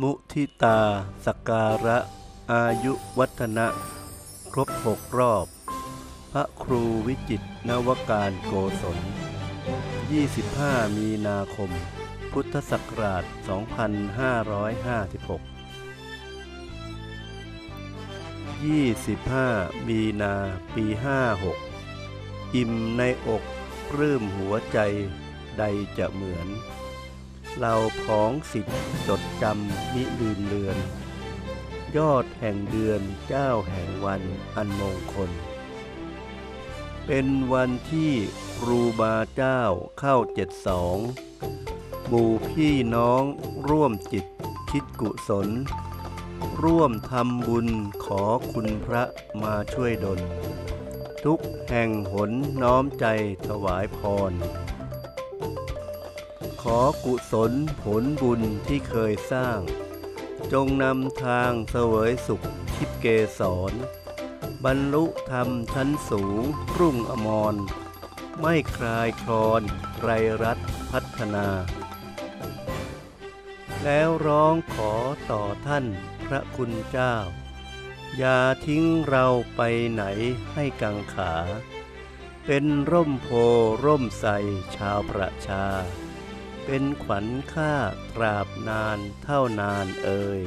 มุทิตาสการะ อายุวัฒนะ ครบหกรอบ พระครูวิจิตนวการโกศล 25 มีนาคม พุทธศักราช 2556 25 มีนาปี 56 อิ่มในอกปลื้มหัวใจใดจะเหมือน เราพ้องสิทธิ์จดจำมิลืนเลือน ยอดแห่งเดือนเจ้าแห่งวันอันมงคล เป็นวันที่ครูบาเจ้าเข้าเจ็ดสองหมู่พี่น้องร่วมจิตคิดกุศล ร่วมทำบุญขอคุณพระมาช่วยดล ทุกแห่งหนน้อมใจถวายพร ขอกุศลผลบุญที่เคยสร้าง จงนำทางเสวยสุขทิพเกสร บรรลุธรรมชั้นสูงรุ่งอมร ไม่คลายคลอนไรรัตพัฒนา แล้วร้องขอต่อท่านพระคุณเจ้า อย่าทิ้งเราไปไหนให้กังขา เป็นร่มโพร่มใสชาวประชา เป็นขวัญค่าตราบนานเท่านานเอ่ย